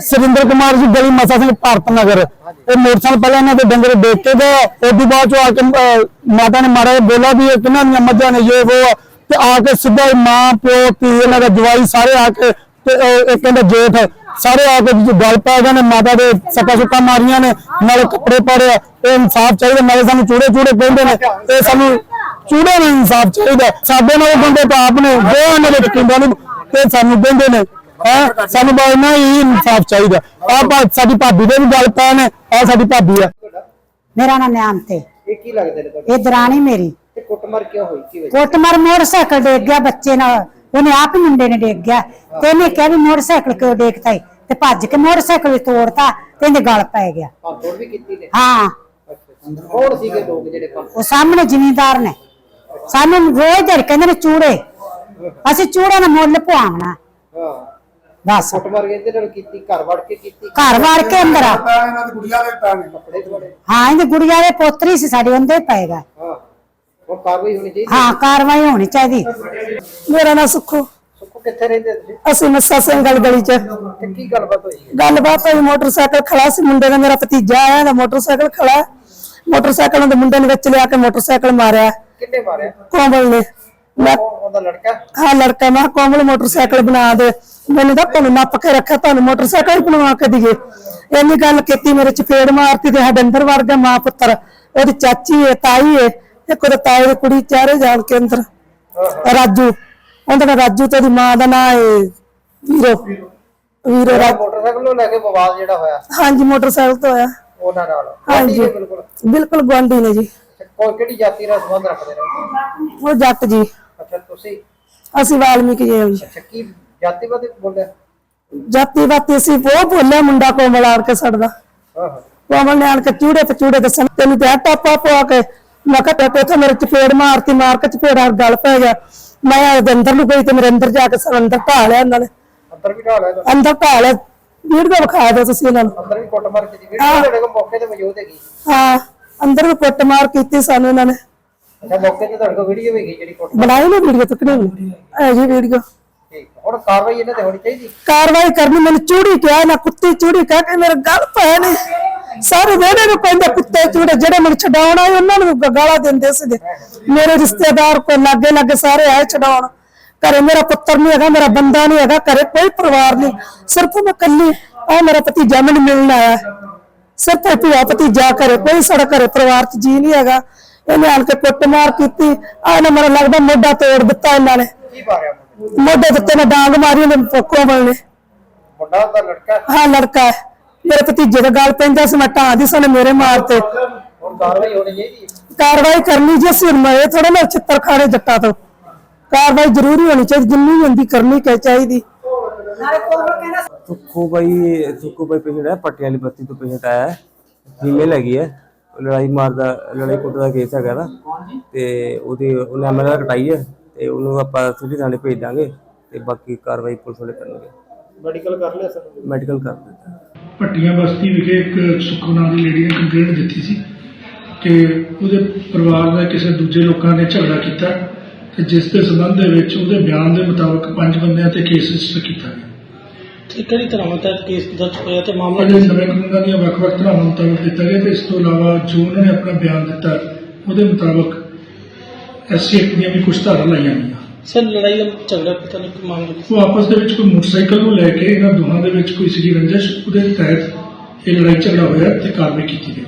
ਸੁਰਿੰਦਰ ਕੁਮਾਰ ਜੀ, ਗਲੀ ਮਸਾ ਸਿੰਘ, ਭਾਰਤ ਨਗਰ। ਇਹ ਮੋਟਰਸਾਈਕਲ ਪਹਿਲਾਂ ਇਹਨਾਂ ਦੇ ਡੰਗਰ ਦੇਖ ਕੇ ਗਏ ਉਸ ਬਾਅਦ ਚੋਂ ਆ ਕੇ ਮਾਤਾ ਨੇ ਮਾਰਾ ਬੋਲਾ ਵੀ ਇਹ ਕਿਹਨਾਂ ਦੀਆਂ ਮੱਝਾਂ ਨੇ ਇਹ, ਉਹ ਤੇ ਆ ਕੇ ਸਿੱਧਾ ਹੀ ਮਾਂ, ਪਿਓ, ਧੀ, ਇਹਨਾਂ ਦਾ ਜਵਾਈ ਸਾਰੇ ਆ ਕੇ ਤੇ ਉਹ ਇੱਕ ਕਹਿੰਦਾ ਜੇਠ, ਸਾਰੇ ਆ ਕੇ ਜੀ ਗੱਲ ਪੈ ਗਏ ਨੇ, ਮਾਤਾ ਦੇ ਸੱਕਾ ਸੁੱਕਾ ਮਾਰੀਆਂ ਨੇ, ਨਾਲੇ ਕੱਪੜੇ ਪਾੜੇ ਇਹ ਇਨਸਾਫ ਚਾਹੀਦਾ, ਨਾਲੇ ਸਾਨੂੰ ਚੂੜੇ ਚੂੜੇ ਕਹਿੰਦੇ ਨੇ, ਇਹ ਸਾਨੂੰ ਚੂੜੇ ਨੂੰ ਇਨਸਾਫ ਚਾਹੀਦਾ। ਸਾਡੇ ਨਾਲ ਉਹ ਬੰਦੇ ਤਾਂ ਆਪ ਨੇ, ਜੋ ਇਹਨਾਂ ਦੇ ਕਿੰਦਾਂ ਨੂੰ ਤੇ ਸਾਨੂੰ ਕਹਿੰਦੇ ਨੇ ਹੈਂ? ਸਾਨੂੰ ਬਸ ਨਾ ਹੀ ਇਨਸਾਫ ਚਾਹੀਦਾ। ਆ ਸਾਡੀ ਭਾਬੀ ਦੇ ਵੀ ਗੱਲ ਪੈ ਨੇ ਆ ਸਾਡੀ ਭਾਬੀ ਆ। ਮੇਰਾ ਨਾਮ ਨਿਆਮ ਤੇ ਇਹ ਕੀ ਲੱਗਦੇ ਨੇ ਇਹ ਦਰਾਣੀ ਮੇਰੀ। ਤੇ ਕੁੱਟਮਾਰ ਕਿਉਂ ਹੋਈ? ਕੀ ਵਜ੍ਹਾ? ਕੋਟਮਰ ਮੋਟਰਸਾਈਕਲ ਡੇਗ ਗਿਆ ਬੱਚੇ ਨਾਲ। ਉਹਨੇ ਆਪ ਹੀ ਮੁੰਡੇ ਨੇ ਡੇਗ ਗਿਆ। ਤੇ ਇਹਨੇ ਕਿਹਾ ਵੀ ਮੋਟਰਸਾਈਕਲ ਕਿਉਂ ਡੇਗਤਾ ਈ ਤੇ ਭੱਜ ਕੇ ਮੋਟਰਸਾਈਕਲ ਵੀ ਤੋੜਤਾ ਤੇ ਇਹਦੇ ਗਲ ਪੈ ਗਿਆ। ਤੋੜ ਵੀ ਕੀਤੀ ਨੇ? ਹਾਂ। ਅੱਛਾ। ਕੌਣ ਸੀਗੇ ਲੋਕ ਜਿਹੜੇ ਉਹ ਸਾਹਮਣੇ ਜ਼ਿਮੀਂਦਾਰ ਨੇ। ਸਾਨੂੰ ਰੋਜ਼ ਦੇ ਕਹਿੰਦੇ ਨੇ ਚੂੜੇ। ਅਸੀਂ ਚੂੜੇ ਦਾ ਮੁੱਲ ਪਵਾਉਣਾ ਹਾਂ। ਬਸ। ਕੁੱਟਮਾਰ ਇਹਦੇ ਨਾਲ ਕੀਤੀ ਘਰ ਵੜ ਕੇ ਕੀਤੀ। ਘਰ ਵਾੜ ਕੇ ਅੰਦਰ ਆ। ਇਹਨਾਂ ਦੀ ਗੁੜੀਆ ਦੇ ਪੈਣੇ ਕੱਪੜੇ ਤੁਹਾਡੇ। ਹਾਂ ਇਹਦੀ ਗੁੜੀਆ ਦੇ ਪੋਤਰੀ ਸੀ ਸਾਡੇ ਉਹਦੇ ਪਏਗਾ ਹਾਂ। ਹੁਣ ਕਾਰਵਾਈ ਹੋਣੀ ਚਾਹੀਦੀ ਹਾਂ ਕਾਰਵਾਈ ਹੋਣੀ ਚਾਹੀਦੀ। ਮੇਰਾ ਨਾਮ ਸੁੱਖੋ। ਸੁੱਕੋ ਕਿੱਥੇ ਰਹਿੰਦੇ ਤੁਸੀਂ? ਅਸੀਂ ਮੱਸਾ ਸਿੰਘ ਗੱਲ ਗਲੀ ਚ। ਤੇ ਕੀ ਗੱਲਬਾਤ ਹੋਈ? ਗੱਲਬਾਤ ਹੋਈ ਮੋਟਰਸਾਈਕਲ ਖੜਾ ਸੀ ਮੁੰਡੇ ਦਾ ਮੇਰਾ ਭਤੀਜਾ ਆਇਆ ਦਾ ਮੋਟਰਸਾਈਕਲ ਖੜਾ। ਮੋਟਰਸਾਈਕਲ ਦੇ ਮੁੰਡੇ ਨੇ ਵਿੱਚ ਲਿਆ ਕੇ ਮੋਟਰਸਾਈਕਲ ਮਾਰਿਆ। ਕਿੰਨੇ ਮਾਰਿਆ? ਕੋਮਲ ਨੇ। ਮੈਂ ਉਹ- ਉਹਦਾ ਲੜਕਾ? ਹਾਂ ਲੜਕਾ। ਮੈਂ ਕਿਹਾ ਕੋਮਲ ਮੋਟਰਸਾਈਕਲ ਬਣਾ ਦੇ। ਮੈਨੂੰ ਤਾਂ ਤੁਹਾਨੂੰ ਨੱਪ ਕੇ ਰੱਖਿਆ ਤੁਹਾਨੂੰ। ਮੋਟਰਸਾਈਕਲ ਹੀ ਬਣਵਾ ਕੇ ਦਈਏ ਇੰਨੀ ਗੱਲ ਕੀਤੀ ਮੇਰੇ ਚਪੇੜ ਮਾਰਤੀ ਤੇ ਸਾਡੇ ਅੰਦਰ ਵੜ ਗਿਆ ਮਾਂ ਪੁੱਤਰ। ਉਹਦੀ ਚਾਚੀ ਹੈ ਤਾਈ ਹੈ ਇੱਕ ਉਹਦੇ ਤਾਏ ਦੀ ਕੁੜੀ ਚਾਰੇ ਜਾਣ ਕੇ ਅੰਦਰ। ਰਾਜੂ। ਉਹਦਾ ਨਾਂ ਰਾਜੂ ਤੇ ਉਹਦੀ ਮਾਂ ਦਾ ਨਾਂ ਹੈ ਵੀਰੋ। ਵੀਰੋ ਰਾਜ ਮੋਟਰਸਾਈਕਲ ਨੂੰ ਲੈ ਕੇ ਵਿਵਾਦ ਜਿਹੜਾ ਹੋਇਆ। ਹਾਂਜੀ ਮੋਟਰਸਾਈਕਲ ਤੋਂ ਆਇਆ ਉਹਨਾਂ ਨਾਲ। ਹਾਂਜੀ। ਬਿਲਕੁਲ। ਬਿਲਕੁਲ ਗੁਆਂਢੀ ਨੇ ਜੀ। ਕੋਈ ਕਿਹੜੀ ਜਾਤੀ ਨਾਲ ਸੰਬੰਧ ਰੱਖਦੇ ਨੇ? ਉਹ ਜੱਟ ਜੀ। ਅੱਛਾ ਤੁਸੀਂ? ਅਸੀਂ ਵਾਲਮੀਕੀ ਜੀ ਹਾਂ ਜੀ। ਅੱਛਾ ਕੀ ਜਾਤੀ ਬਾਰੇ ਬੋਲਿਆ? ਜਾਤੀ ਬਾਤੀ ਅਸੀਂ ਉਹ ਬੋਲਿਆ ਮੁੰਡਾ ਕੋਮਲ ਆਣ ਕੇ ਸੜਦਾ ਹਾਂ ਹਾਂ। ਕੋਮਲ ਨੇ ਆਣ ਕੇ ਚੂੜੇ ਤੇ ਚੂੜੇ ਦੱਸਣ ਤੈਨੂੰ ਤੇ ਟਾਪਾ ਪਵਾ ਕੇ। ਮੈਂ ਕਿਹਾ ਟੱਪੇ ਤੇ ਮੇਰੇ ਚਪੇੜ ਮਾਰਤੀ ਮਾਰ ਕੇ ਚਪੇੜਾ ਗਲ ਪੈ ਗਿਆ। ਮੈਂ ਉਹਦੇ ਅੰਦਰ ਨੂੰ ਗਈ ਤੇ ਮੇਰੇ ਅੰਦਰ ਜਾ ਕੇ ਅੰਦਰ ਢਾ ਲਿਆ ਇਹਨਾਂ ਨੇ। ਅੰਦਰ ਵੀ ਢਾਲਿਆ ਤੁਹਾਨੂੰ ਅੰਦਰ ਢਾ ਲਿਆ। ਵੀਡੀਓ ਵਿਖਾ ਦਿਓ ਤੁਸੀਂ ਇਹਨਾਂ ਨੂੰ। ਅੰਦਰ ਵੀ ਕੀਤੀ। ਵੀਡੀਓ ਤੁਹਾਡੇ ਕੋਲ ਮੌਕੇ ਤੇ ਮੌਜੂਦ ਹੈਗੀ। ਹਾਂ। ਅੰਦਰ ਵੀ ਕੁੱਟ ਮਾਰ ਕੀਤੀ ਸਾਨੂੰ ਇਹਨਾਂ ਨੇ। ਅੱਛਾ ਮੌਕੇ ਤੇ ਤੁਹਾਡੇ ਕੋਲ ਵੀਡੀਓ ਵੀ ਜਿਹੜੀ ਕੁੱਟ ਬਣਾਈ ਨਾ ਵੀਡੀਓ ਤੱਕ ਨਹੀਂ ਐ ਜੀ ਵੀਡੀਓ ਠੀਕ। ਹੁਣ ਕਾਰਵਾਈ ਇਹਨਾਂ ਤੇ ਹੋਣੀ ਚਾਹੀਦੀ? ਕਾਰਵਾਈ ਕਰਨੀ ਮੈਨੂੰ ਚੂੜੀ ਕਿਹਾ ਨਾ ਕੁੱਤੀ ਚੂੜੀ ਕਹਿ ਕੇ ਮੇਰੇ ਗਲ ਪਏ ਨੇ। ਸਾਰੇ ਵਿਹੜੇ ਨੂੰ ਕਹਿੰਦੇ ਕੁੱਤੇ ਚੂੜੇ ਜਿਹੜੇ ਮੈਨੂੰ ਛਡਾਉਣ ਆਏ ਉਹਨਾਂ ਨੂੰ ਗਾਲਾਂ ਦਿੰਦੇ ਸੀਗੇ। ਮੇਰੇ ਰਿਸ਼ਤੇਦਾਰ ਕੋ ਲਾਗੇ ਲਾਗੇ ਸਾਰੇ ਆਏ ਛਡਾਉਣ। ਘਰੇ ਮੇਰਾ ਪੁੱਤਰ ਨਹੀਂ ਹੈਗਾ ਮੇਰਾ ਬੰਦਾ ਨਹੀਂ ਹੈਗਾ ਘਰੇ ਕੋਈ ਪਰਿਵਾਰ ਨਹੀਂ। ਸਿਰਫ ਮੈਂ ਕੱਲੀ ਆ ਮੇਰਾ ਭਤੀਜਾ ਮੈਨੂੰ ਮਿਲਣ ਆਇਆ। ਸਿਰਫ ਭੂਆ ਭਤੀਜਾ ਘਰੇ ਕੋਈ ਸਾਡਾ ਘਰੇ ਪਰਿਵਾਰ ਚ ਜੀ ਨਹੀਂ ਹੈਗਾ। ਇਹਨੇ ਆਣ ਕੇ ਕੁੱਟਮਾਰ ਕੀਤੀ। ਆ ਨਾ ਮੇਰਾ ਲੱਗਦਾ ਮੋਢਾ ਤੋੜ ਦਿੱਤਾ ਇਹਨਾਂ ਨੇ। ਕੀ ਮੁੰਡੇ ਮੋਢੇ ਦਿੱਤੇ ਨੇ ਡਾਂਗ ਮਾਰੀ ਉਹਨੇ ਪੋਕੋ ਨੇ। ਮੁੰਡਾ ਦਾ ਲੜਕਾ ਹਾਂ। ਲੜਕਾ ਹੈ। ਮੇਰੇ ਭਤੀਜੇ ਦਾ ਗੱਲ ਪੈਂਦਾ ਸੀ ਮੈਂ ਢਾਂ ਦੀ ਸਨੇ ਮੇਰੇ ਮਾਰਤੇ ਹੁਣ ਕਾਰਵਾਈ ਹੋਣੀ ਚਾਹੀਦੀ ਹੈ। ਕਾਰਵਾਈ ਕਰਨੀ ਜੇ ਸਿਰ ਮਰੇ ਥੋੜੇ ਨਾਲ ਚਿੱਤਰ ਖਾਣੇ ਜੱਟਾਂ ਤੋਂ। ਕਾਰਵਾਈ ਜ਼ਰੂਰੀ ਹੋਣੀ ਚਾਹੀਦੀ ਜਿੰਨੀ ਹੁੰਦੀ ਕਰਨੀ ਚਾਹੀਦੀ। ਸੁੱਖੋ ਬਾਈ ਸੁੱਖੋ ਬਾਈ ਪੇਸ਼ੈਂਟ ਹੈ ਪੱਟੀਆਂ ਵਾਲੀ ਬੱਤੀ ਤੋਂ ਪੇਸ਼ੈਂਟ ਆਇਆ ਹੈ। ਫੀਮੇਲ ਹੈਗੀ ਹੈ। ਲੜਾਈ ਮਾਰਦਾ ਲੜਾਈ ਕੁੱਟ ਦਾ ਕੇਸ ਹੈਗਾ ਦਾ ਤੇ ਉਹਦੀ ਉਹਨੇ ਐਮਐਲਆਰ ਕਟਾਈ ਹੈ ਤੇ ਉਹਨੂੰ ਆਪਾਂ ਸਿੱਧੀ ਥਾਣੇ ਭੇਜ ਦਾਂਗੇ ਤੇ ਬਾਕੀ ਕਾਰਵਾਈ ਪੁਲਿਸ ਵਾਲੇ ਕਰਨਗੇ। ਮੈਡੀਕਲ ਕਰ ਲਿਆ ਸਰ? ਮੈਡੀਕਲ ਕਰ ਦਿੱਤਾ। ਭੱਟੀਆਂ ਬਸਤੀ ਵਿਖੇ ਇੱਕ ਸੁੱਖੋ ਨਾਂ ਦੀ ਲੇਡੀ ਨੇ ਕੰਪਲੇਂਟ ਦਿੱਤੀ ਸੀ ਕਿ ਉਹਦੇ ਪਰਿਵਾਰ ਦਾ ਕਿਸੇ ਦੂਜੇ ਲੋਕਾਂ ਨੇ ਝਗੜਾ ਕੀਤਾ ਤੇ ਜਿਸ ਦੇ ਸੰਬੰਧ ਦੇ ਵਿੱਚ ਉਹਦੇ ਬਿਆਨ ਦੇ ਮੁਤਾਬਕ ਪੰਜ ਬੰਦਿਆਂ ਤੇ ਕੇਸ ਰਜਿਸਟਰ ਕੀਤਾ ਗਿਆ। ਤੇ ਕਿਹੜੀ ਤਰ੍ਹਾਂ ਦਾ ਕੇਸ ਦਰਜ ਹੋਇਆ ਤੇ ਮਾਮਲਾ ਅਜੇ ਨਵੇਂ ਕਾਨੂੰਨਾਂ ਦੀਆਂ ਵੱਖ-ਵੱਖ ਧਾਰਾਵਾਂ ਮੁਤਾਬਕ ਦਿੱਤਾ ਗਿਆ ਤੇ ਇਸ ਤੋਂ ਇਲਾਵਾ ਜੋ ਉਹਨਾਂ ਨੇ ਆਪਣਾ ਬਿਆਨ ਦਿੱਤਾ ਉਹਦੇ ਮੁਤਾਬਕ ਐਸਸੀ ਐਕਟ ਦੀਆਂ ਵੀ ਕੁਝ ਧਾਰਾ ਲਾਈਆਂ ਗਈਆਂ। ਸਰ ਲੜਾਈ ਦਾ ਝਗੜਾ ਪਤਾ ਨਹੀਂ ਕਿ ਮਾਮਲਾ ਕੀ ਸੀ। ਉਹ ਆਪਸ ਦੇ ਵਿੱਚ ਕੋਈ ਮੋਟਰਸਾਈਕਲ ਨੂੰ ਲੈ ਕੇ ਇਹਨਾਂ ਦੋਹਾਂ ਦੇ ਵਿੱਚ ਕੋਈ ਸੀਗੀ ਰੰਜਿਸ਼ ਉਹਦੇ ਤਹਿਤ ਇਹ ਲੜਾਈ ਝਗੜਾ ਹੋਇਆ ਤੇ ਕਾਰਵਾਈ ਕੀਤੀ ਗਈ।